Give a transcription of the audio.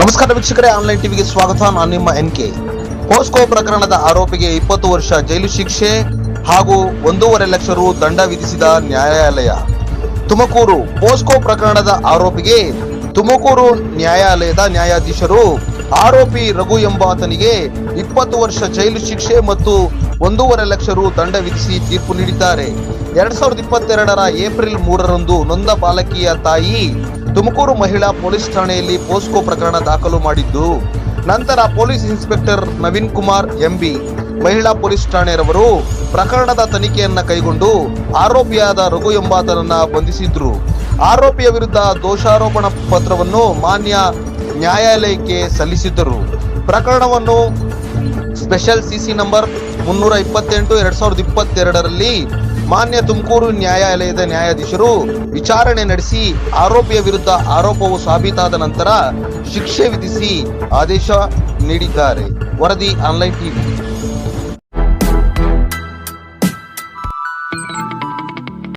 ನಮಸ್ಕಾರ ವೀಕ್ಷಕರೇ, ಆನ್ಲೈನ್ ಟಿವಿಗೆ ಸ್ವಾಗತ. ನಾನು ನಿಮ್ಮ ಎನ್ ಕೆ. ಪೋಸ್ಕೋ ಪ್ರಕರಣದ ಆರೋಪಿಗೆ ಇಪ್ಪತ್ತು ವರ್ಷ ಜೈಲು ಶಿಕ್ಷೆ ಹಾಗೂ ಒಂದೂವರೆ ಲಕ್ಷ ರು ದಂಡ ವಿಧಿಸಿದ ನ್ಯಾಯಾಲಯ. ತುಮಕೂರು ಪೋಸ್ಕೋ ಪ್ರಕರಣದ ಆರೋಪಿಗೆ ತುಮಕೂರು ನ್ಯಾಯಾಲಯದ ನ್ಯಾಯಾಧೀಶರು ಆರೋಪಿ ರಘು ಎಂಬಾತನಿಗೆ ಇಪ್ಪತ್ತು ವರ್ಷ ಜೈಲು ಶಿಕ್ಷೆ ಮತ್ತು ಒಂದೂವರೆ ಲಕ್ಷ ರು ದಂಡ ವಿಧಿಸಿ ತೀರ್ಪು ನೀಡಿದ್ದಾರೆ. ಎರಡ್ ಸಾವಿರದ ಇಪ್ಪತ್ತೆರಡರ ಏಪ್ರಿಲ್ ಮೂರರಂದು ನೊಂದ ಬಾಲಕಿಯ ತಾಯಿ ತುಮಕೂರು ಮಹಿಳಾ ಪೊಲೀಸ್ ಠಾಣೆಯಲ್ಲಿ ಪೋಸ್ಕೋ ಪ್ರಕರಣ ದಾಖಲು ಮಾಡಿದ್ದು, ನಂತರ police inspector Naveen Kumar, MB, ಮಹಿಳಾ ಪೊಲೀಸ್ ಠಾಣೆಯವರು ಪ್ರಕರಣದ ತನಿಖೆಯನ್ನ ಕೈಗೊಂಡು ಆರೋಪಿಯಾದ ರಘು ಎಂಬಾತನನ್ನ ಬಂಧಿಸಿದ್ರು. ಆರೋಪಿಯ ವಿರುದ್ಧ ದೋಷಾರೋಪಣ ಪತ್ರವನ್ನು ಮಾನ್ಯ ನ್ಯಾಯಾಲಯಕ್ಕೆ ಸಲ್ಲಿಸಿದ್ದರು. ಪ್ರಕರಣವನ್ನು ಸ್ಪೆಷಲ್ ಸಿಸಿ ನಂಬರ್ ಮುನ್ನೂರ ಇಪ್ಪತ್ತೆಂಟು, ಎರಡ್ ಸಾವಿರದ ಇಪ್ಪತ್ತೆರಡರಲ್ಲಿ ಮಾನ್ಯ ತುಮಕೂರು ನ್ಯಾಯಾಲಯದ ನ್ಯಾಯಾಧೀಶರು ವಿಚಾರಣೆ ನಡೆಸಿ ಆರೋಪಿಯ ವಿರುದ್ಧ ಆರೋಪವು ಸಾಬೀತಾದ ನಂತರ ಶಿಕ್ಷೆ ವಿಧಿಸಿ ಆದೇಶ ನೀಡಿದ್ದಾರೆ. ವರದಿ ಆನ್ಲೈನ್ ಟಿವಿ.